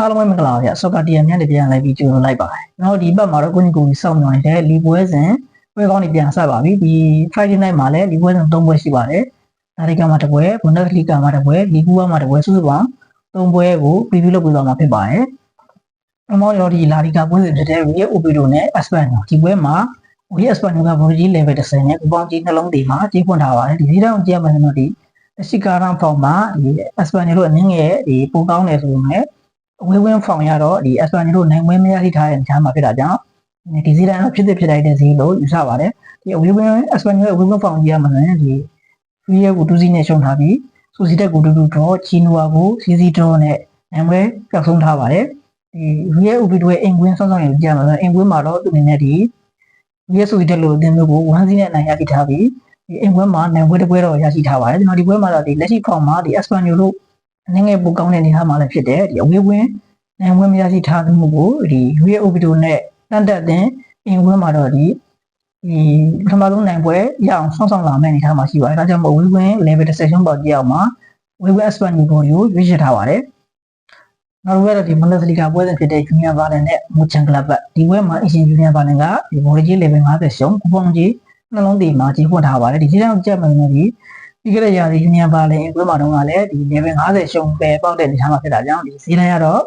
အားလုံးပဲမင်္ဂလာပါဗျဆော့ကာတီယမ်မြန်တပြန်လိုက်ပြီးကြိုဆိုလိုက်ပါတယ်ကျွန်တော်ဒီဘက်မှာတော့ကိုကြီးကိုကြီးစောင့်မျှော်နေတဲ့လီပွဲစဉ်ပွဲကောင်းတွေပြန်ဆက်ပါပြီဒီ Friday night မှာလည်းလီပွဲစဉ်၃ပွဲရှိပါတယ်ဒါတွေကမှတစ်ပွဲဘွန်ဒက်စလီဂါမှာတစ်ပွဲလီဂူဝါမှာတစ်ပွဲစုစုပေါင်း၃ပွဲကို preview လုပ်ပေးသွားမှာဖြစ်ပါတယ်ပထမတော့ဒီလာလီဂါပွဲစဉ်ဖြစ်တဲ့ Real Oviedo နဲ့ Espanyol ဒီပွဲမှာ Real Espanyol က Bordeaux level 10နဲ့ပူပေါင်းကြီးနှလုံးတီမှာကြီးဖွင့်ထားပါတယ်ဒီစီးတောင်ကြည့်ရမယ်ဆိုတော့ဒီအရှိကာရန်ဖောင်မှာဒီ Espanyol တို့အနည်းငယ်ဒီပိုကောင်းတယ်ဆိုပေမဲ့ အဝေးဝင်းဖောင်ရတော့ဒီ Espanyol တို့နိုင်ပွဲမရရှိထားတဲ့ကြားမှာဖြစ်တာကြောင့်ဒီစီးတိုင်းဖြစ်တဲ့ဖြစ်တိုင်းတဲ့ဈေးလို့ယူဆပါတယ်ဒီအဝေးဝင်း Espanyol ရဲ့အဝေးဝင်းဖောင်ကြီးရမှာလည်းဒီ Real ကိုတူးစီနဲ့ရှုံထားပြီးစူစီတက်ကိုတူတူတော့ချီနိုဝါကိုစီစီတော့နဲ့နိုင်ပွဲပျောက်ဆုံးထားပါတယ်ဒီ Real Oviedo ရဲ့အင်ကွင်းဆောင်းဆောင်းရင်ကြားမှာအင်ကွင်းမှာတော့သူအနေနဲ့ဒီ Real စူစီတက်လို့အသင်းမျိုးကိုဝမ်းစီနဲ့နိုင်ရရှိထားပြီးဒီအင်ကွင်းမှာနိုင်ပွဲတစ်ပွဲတော့ရရှိထားပါတယ်ကျွန်တော်ဒီပွဲမှာတော့ဒီလက်ရှိဖောင်မှာဒီ Espanyol တို့ အနေငယ်ပိုကောင်းတဲ့နေရာမှာလည်းဖြစ်တယ်ဒီအဝေးဝင်းနိုင်ပွဲမရရှိထားမှုကိုဒီ Real Oviedo နဲ့တန်တက်တဲ့အင်ကွင်းမှာတော့ဒီဒီပထမဆုံးနိုင်ပွဲရအောင်ဆောင်းဆောင်းလာမယ့်အနေအထားမှာရှိပါတယ်ဒါကြောင့်မို့ဝေးဝင်း level 10ရှုံးပေါ်ကြည့်အောင်မှာဝေးဝင်း Espanyol ကိုရွေးချယ်ထားပါတယ်နောက်တစ်ခုကတော့ဒီမန္တလေးကပွဲစဉ်ဖြစ်တဲ့ Junior Valen နဲ့ Muchan Club ဒီပွဲမှာ Asian Junior Valen ကဒီဘော်ကြီး level 50ရှုံးပူပေါင်းကြီးနှလုံးသေးမှာကြီးဖွင့်ထားပါတယ်ဒီကြီးတောင်ကြက်မှန်နေဒီ ပြီးခဲ့တဲ့ရာသီ Junior Valen ပွဲမှာတော့လည်းဒီ level 50ရှုံးပဲပေါက်တဲ့အနေအထားမှာဖြစ်တာကြောင့်ဒီဈေးတိုင်းကတော့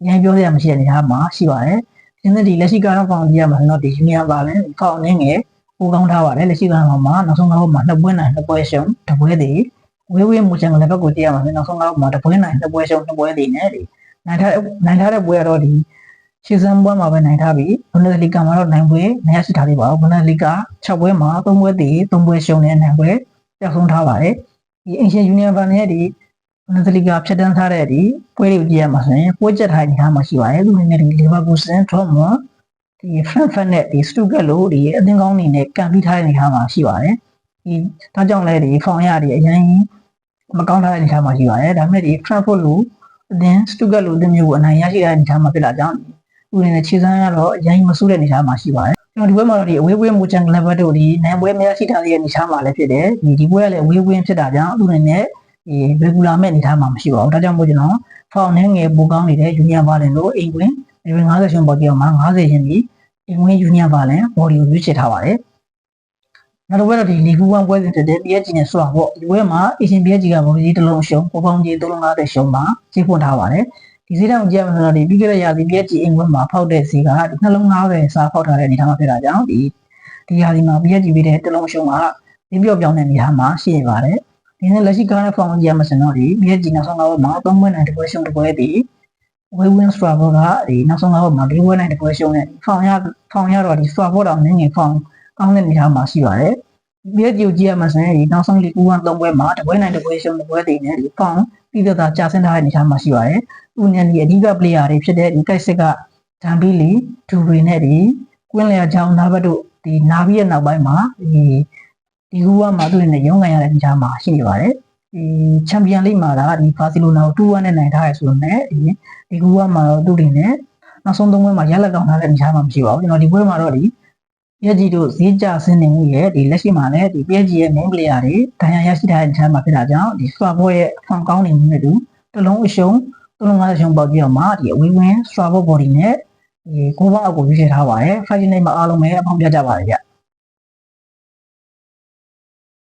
အရင်ပြောစရာမရှိတဲ့အနေအထားမှာရှိပါတယ်ဒီနေ့ဒီလက်ရှိကတော့ပေါင်ကြီးရမှာတော့ဒီ Junior Valen ဖောင်နေငယ်ပိုကောင်းထားပါတယ်လက်ရှိကတော့မှာနောက်ဆုံးကတော့မှာနှစ်ပွဲနိုင်နှစ်ပွဲရှုံးတစ်ပွဲသေးဝေးဝေးမူချန်ကလည်းဘက်ကိုကြည့်ရမှာနောက်ဆုံးကတော့မှာတစ်ပွဲနိုင်နှစ်ပွဲရှုံးနှစ်ပွဲသေးနဲ့ဒီနိုင်ထားနိုင်ထားတဲ့ပွဲကတော့ဒီရှီဇန်ပွဲမှာပဲနိုင်ထားပြီးဘွန်ဒက်လီဂါမှာတော့နိုင်ပွဲမရရှိထားသေးပါဘူးဘွန်ဒက်လီဂါ6ပွဲမှာ3ပွဲသေး3ပွဲရှုံးတဲ့နိုင်ပွဲ ပျောက်ဆုံးထားပါတယ်ဒီအင်ရှင်ယူနီယံဗန်ရဲ့ဒီဘွန်ဒက်လီဂါဖြတ်တန်းထားတဲ့ဒီပွဲတွေကိုကြည့်ရမှာဆိုရင်ပွဲချက်ထားနေတာမှရှိပါတယ်သူအနေနဲ့ဒီလီဗာပူးဆန်ဒရော့မွန်ဒီဖရန့်ဖတ်နဲ့ဒီစတူကက်လို့ဒီအသင်းကောင်းနေနဲ့ကန်ပြီးထားတဲ့နေရာမှာရှိပါတယ်ဒီဒါကြောင့်လည်းဒီဖောင်ရဒီအရင်မကောင်းထားတဲ့နေရာမှာရှိပါတယ်ဒါပေမဲ့ဒီဖရန့်ဖို့လို့အသင်းစတူကက်လို့အသင်းမျိုးကိုအနိုင်ရရှိတဲ့နေရာမှာဖြစ်လာကြောင်းဦးအနေနဲ့ခြေစမ်းရတော့အရင်မဆိုးတဲ့နေရာမှာရှိပါတယ် ကျွန်တော်ဒီဘက်မှာတော့ဒီအဝေးဝေးမူချန်ကလပ်ဘတ်တို့ဒီနိုင်ပွဲမရရှိထားတဲ့နေရာမှာလည်းဖြစ်တယ်ဒီဒီပွဲကလည်းအဝေးဝေးဖြစ်တာကြောင့်သူအနေနဲ့ဒီ regular မဲ့အနေထားမှာမရှိပါဘူးဒါကြောင့်မို့ကျွန်တော်ဖောင်နဲ့ငယ်ပိုကောင်းနေတဲ့ junior ဘာလင်တို့အိမ်ကွင်းဒီ50ရှင်ပေါ်ပြောင်းမှာ50ရှင်ပြီးအင်ဝင်း Junior ပါလဲ body ကိုရွေးချယ်ထားပါတယ်နောက်တစ်ပွဲတော့ဒီလီဂူ1ပွဲစဉ်ဖြစ်တဲ့ PSG နဲ့ဆွာပေါ့ဒီပွဲမှာ Asian PSG က body ကြီးတစ်လုံးရှုံးပေါ်ပေါင်းကြီး350ရှုံးမှာကြီးဖွင့်ထားပါတယ် ဒီဈေးတောင်ကြည့်ရမယ်ဆိုတော့ဒီပြီးခဲ့တဲ့ရာသီ PSG အင်ကွင်းမှာဖောက်တဲ့ဈေးကဒီနှလုံး90စားဖောက်ထားတဲ့အနေအထားမှာဖြစ်တာကြောင့်ဒီဒီရာသီမှာ PSG ပြီးတဲ့တစ်လုံးရှုံးကဒီပြော့ပြောင်းတဲ့နေရာမှာရှိနေပါတယ်ဒီနေ့လက်ရှိကားနဲ့ form ကြည့်ရမယ်ဆိုတော့ဒီ PSG နောက်ဆုံးတော့မှာ3ပွဲနိုင်တစ်ပွဲရှုံးတစ်ပွဲတည်ဝေးဝင်းစထရာဘောကဒီနောက်ဆုံးတော့မှာဒီပွဲနိုင်တစ်ပွဲရှုံးနေဖောင်ရဖောင်ရတော့ဒီစထရာဘောတော့နည်းငယ်ဖောင်ကောင်းတဲ့နေရာမှာရှိပါတယ်ဒီရက်ကြည့်ကြည့်ရမှာဆိုရင်ဒီနောက်ဆုံးလီကူ1 3ပွဲမှာတစ်ပွဲနိုင်တစ်ပွဲရှုံးတစ်ပွဲတည်နေဒီဖောင် ပြီးတော့ကြာဆင်းထားတဲ့နေရာမှာရှိပါတယ်ဥညံဒီအဓိက player တွေဖြစ်တဲ့ဒီကိုက်စစ်ကဒမ်ဘီလီဒူရီနဲ့ဒီကွင်းလျာချောင်းနာဘတ်တို့ဒီနာပြီးရဲ့နောက်ပိုင်းမှာဒီဒီကူကမှာသူ့နဲ့ရုံးကန်ရတဲ့နေရာမှာရှိနေပါတယ်ဒီချန်ပီယံလိမှာဒါဒီဘာစီလိုနာကို2-1နဲ့နိုင်ထားရဆိုတော့ねဒီဒီကူကမှာတော့သူ့တွေနဲ့နောက်ဆုံးသုံးပွဲမှာရလက်ကောင်းထားတဲ့နေရာမှာမရှိပါဘူးကျွန်တော်ဒီပွဲမှာတော့ဒီ PSG တို့ဈေးကျဆင်းနေမှုရဲ့ဒီလက်ရှိမှာလည်းဒီ PSG ရဲ့ main player တွေဒဏ်ရာရရှိထားတဲ့နေရာမှာဖြစ်တာကြောင့်ဒီ swap ပွဲရဲ့ဖောင်ကောင်းနေမှုနဲ့တူတစ်လုံးအရှုံးသုံးလုံး50ရှုံးပေါက်ပြီးတော့မှဒီအဝေးဝင်း swap body နဲ့ဒီကိုးပေါင်းအကိုရွေးချယ်ထားပါတယ် Friday night မှာအားလုံးပဲအပေါင်းပြကြပါတယ်ဗျ